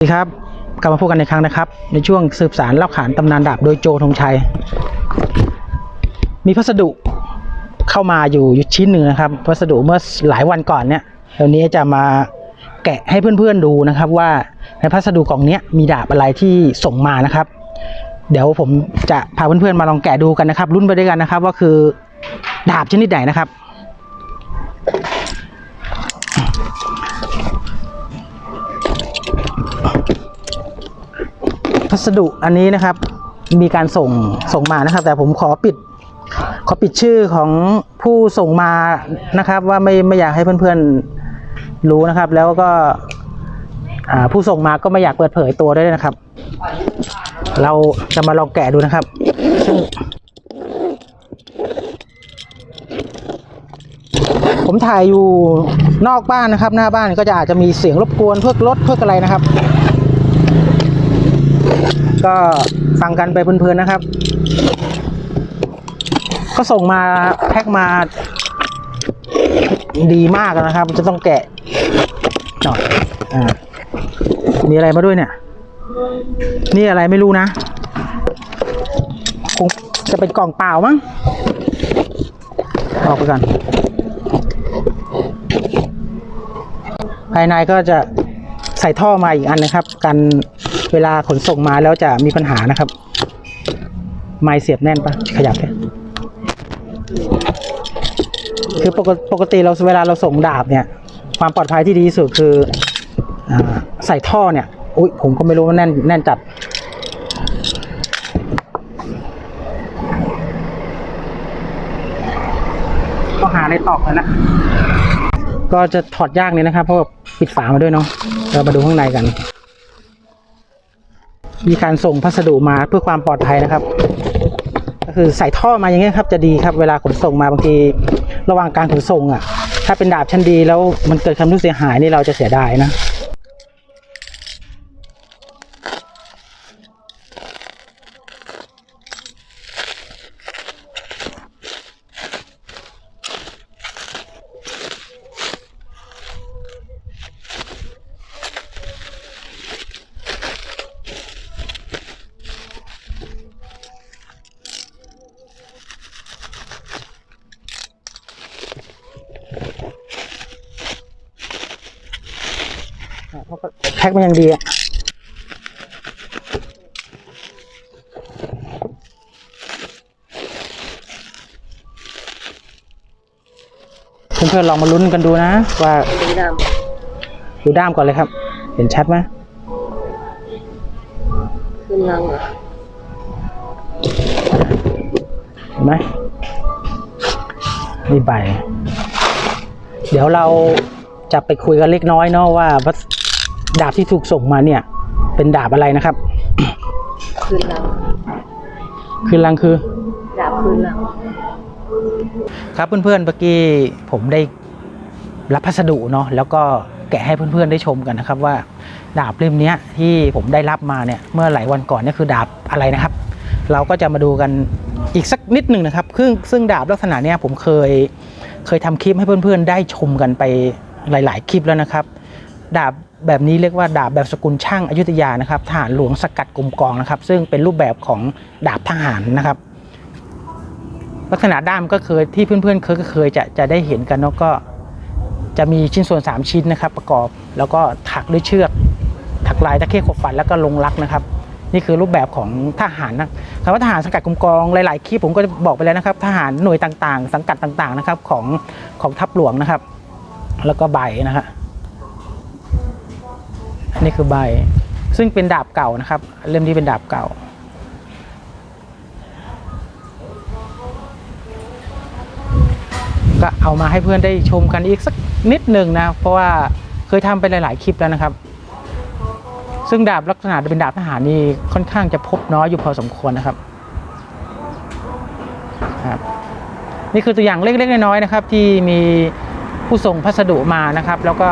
สวัสดีครับกลับมาพบกันในครั้งนะครับ ในช่วงสืบสารเล่าขานตำนานดาบโดยโจธงชัย มีพัสดุเข้ามาอยู่อยู่ชิ้นหนึ่งนะครับพัสดุเมื่อหลายวันก่อนเนี่ยเดี๋ยวนี้จะมาแกะให้เพื่อนๆดูนะครับว่าในพัสดุกล่องเนี้ยมีดาบอะไรที่ส่งมานะครับ เดี๋ยวผมจะพาเพื่อนๆมาลองแกะดูกันนะครับ รุ่นไปด้วยกันนะครับ ว่าคือดาบชนิดไหนนะครับ พัสดุอันนี้นะครับ มีการส่งส่งมานะครับ แต่ผมขอปิดขอปิดชื่อของผู้ส่งมานะครับ ว่าไม่ไม่อยากให้เพื่อนๆรู้นะครับ แล้วก็ผู้ส่งมาก็ไม่อยากเปิดเผยตัวด้วยนะครับ เราจะมาลองแกะดูนะครับ ซึ่งผมถ่ายอยู่นอกบ้านนะครับ หน้าบ้านก็จะอาจจะมีเสียงรบกวนเพวกรถเพวกอะไรนะครับ ก็ฟังกันไปเพลินๆนะครับ ก็ส่งมาแพ็คมาดีมากนะครับ จะต้องแกะหน่อยอ่ามีอะไรมาด้วยเนี่ย นี่อะไรไม่รู้นะ คงจะเป็นกล่องเปล่ามั้ง ออกไปก่อนภายในก็จะใส่ท่อมาอีกอันนะครับ กัน เวลาขนส่งมาแล้วจะมีปัญหานะครับ ไม้เสียบแน่นปะขยับเลยคือปกติปกติเราเวลาเราส่งดาบเนี่ย ความปลอดภัยที่ดีที่สุดคืออใส่ท่อเนี่ย อุ้ยผมก็ไม่รู้ว่าแน่นแน่นจัดก็หาในตอกแล้วนะ ก็จะถอดยากเลยนะครับ เพราะปิดฝามาด้วยเนาะเรามาดูข้างในกัน มีการส่งพัสดุมาเพื่อความปลอดภัยนะครับ ก็คือใส่ท่อมาอย่างเงี้ยครับจะดีครับเวลาขนส่งมาบางทีระหว่างการขนส่งอะ ถ้าเป็นดาบชั้นดีแล้วมันเกิดความรู้เสียหายนี่เราจะเสียดายนะ เพราะก็แพ็คมันยังดีอะเพื่อนๆลองมาลุ้นกันดูนะ ว่าดูดดูด้ามก่อนเลยครับ เห็นชัดไหมำขึ้นลังเหรอเห็นไหมนี่ใบ เดี๋ยวเราจะไปคุยกันเล็กน้อยเนาะว่าวัสดาบที่ถูกส่งมาเนี่ย เป็นดาบอะไรนะครับขึ้นลัง คือลังคือ ดาบขึ้นลัง ครับเพื่อนๆเมื่อกี้ผมได้รับพัสดุเนาะแล้วก็แกะให้เพื่อนๆได้ชมกันนะครับว่า ดาบเล่มเนี้ยที่ผมได้รับมาเนี่ยเมื่อหลายวันก่อนเนี่ยคือดาบอะไรนะครับ เราก็จะมาดูกันอีกสักนิดหนึ่งนะครับซึ่งซึ่งดาบลักษณะเนี้ยผมเคย เคยทำคลิปให้เพื่อนๆ ได้ชมกันไปหลาย ๆ คลิปแล้วนะครับ ดาบแบบนี้เรียกว่าดาบแบบสกุลช่างอยุธยานะครับทหารหลวงสกัดกลมกองนะครับ ซึ่งเป็นรูปแบบของดาบทหารนะครับ ลักษณะด้ามก็เคยที่เพื่อนๆ เคยก็เคยจะจะได้เห็นกันเนาะก็จะมีชิ้นส่วน 3 ชิ้นนะครับ ประกอบแล้วก็ถักด้วยเชือก ถักลายตะเข้ขบฟันแล้วก็ลงรักนะครับ นี่คือรูปแบบของทหารนะคำว่าทหารสังกัดกรมกองหลายๆคลิปผมก็จะบอกไปแล้วนะครับ ทหารหน่วยต่างๆ สังกัดต่างๆนะครับของของทัพหลวงนะครับ แล้วก็ใบนะฮะอันนี้คือใบ ซึ่งเป็นดาบเก่านะครับ เล่มนี้เป็นดาบเก่า ก็เอามาให้เพื่อนได้ชมกันอีกสักนิดหนึ่งนะ เพราะว่าเคยทำไปหลาย ๆ คลิปแล้วนะครับ ซึ่งดาบลักษณะเป็นดาบทหารนี่ค่อนข้างจะพบน้อยอยู่พอสมควรนะครับครับนี่คือตัวอย่างเล็กๆน้อยๆนะครับ ที่มีผู้ส่งพัสดุมานะครับ แล้วก็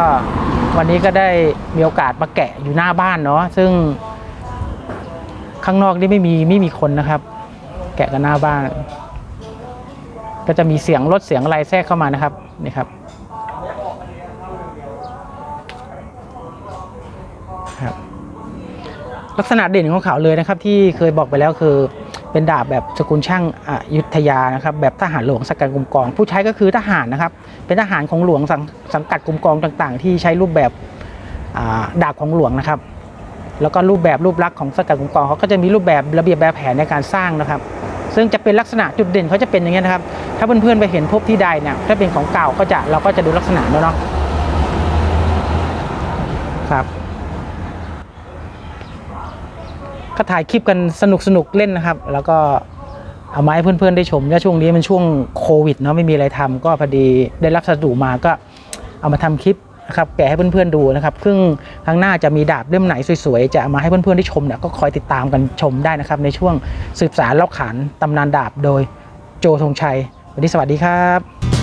วันนี้ก็ได้มีโอกาสมาแกะอยู่หน้าบ้านเนาะซึ่งข้างนอกนี่ไม่มีไม่มีคนนะครับ แกะกันหน้าบ้าน ก็จะมีเสียงรถเสียงอะไรแทรกเข้ามานะครับนี่ครับครับ ลักษณะเด่นของเขาเลยนะครับ ที่เคยบอกไปแล้วคือ เป็นดาบแบบสกุลช่างอยุธยานะครับ แบบทหารหลวงสักัดกลุ่มกอง ผู้ใช้ก็คือทหารนะครับ เป็นทหารของหลวงสังสังกัดกลุ่มกองต่าง ๆ ที่ใช้รูปแบบดาบของหลวงนะครับ แล้วก็รูปแบบรูปลักษณ์ของสักัดกลุ่มกองเขาก็จะมีรูปแบบระเบียบแบบแผนในการสร้างนะครับ ซึ่งจะเป็นลักษณะจุดเด่นเขาจะเป็นอย่างนี้นะครับ ถ้าเพื่อนๆไปเห็นพบที่ใดเนี่ยถ้าเป็นของเก่าก็จะเราก็จะดูลักษณะแล้วเนาะครับ ก็ถ่ายคลิปกันสนุกสนุกเล่นนะครับ แล้วก็เอามาให้เพื่อนๆได้ชมว่าช่วงนี้มันช่วงโควิดเนาะไม่มีอะไรทำก็พอดีได้รับสดุมาก็เอามาทำคลิปนะครับแกะให้เพื่อนๆดูนะครับซึ่งครั้งหน้าจะมีดาบเล่มไหนสวยๆ จะเอามาให้เพื่อนๆได้ชมเนี่ยก็คอยติดตามกันชมได้นะครับ ในช่วงสืบสารเล่าขานตำนานดาบโดยโจธงชัย วันนี้สวัสดีครับ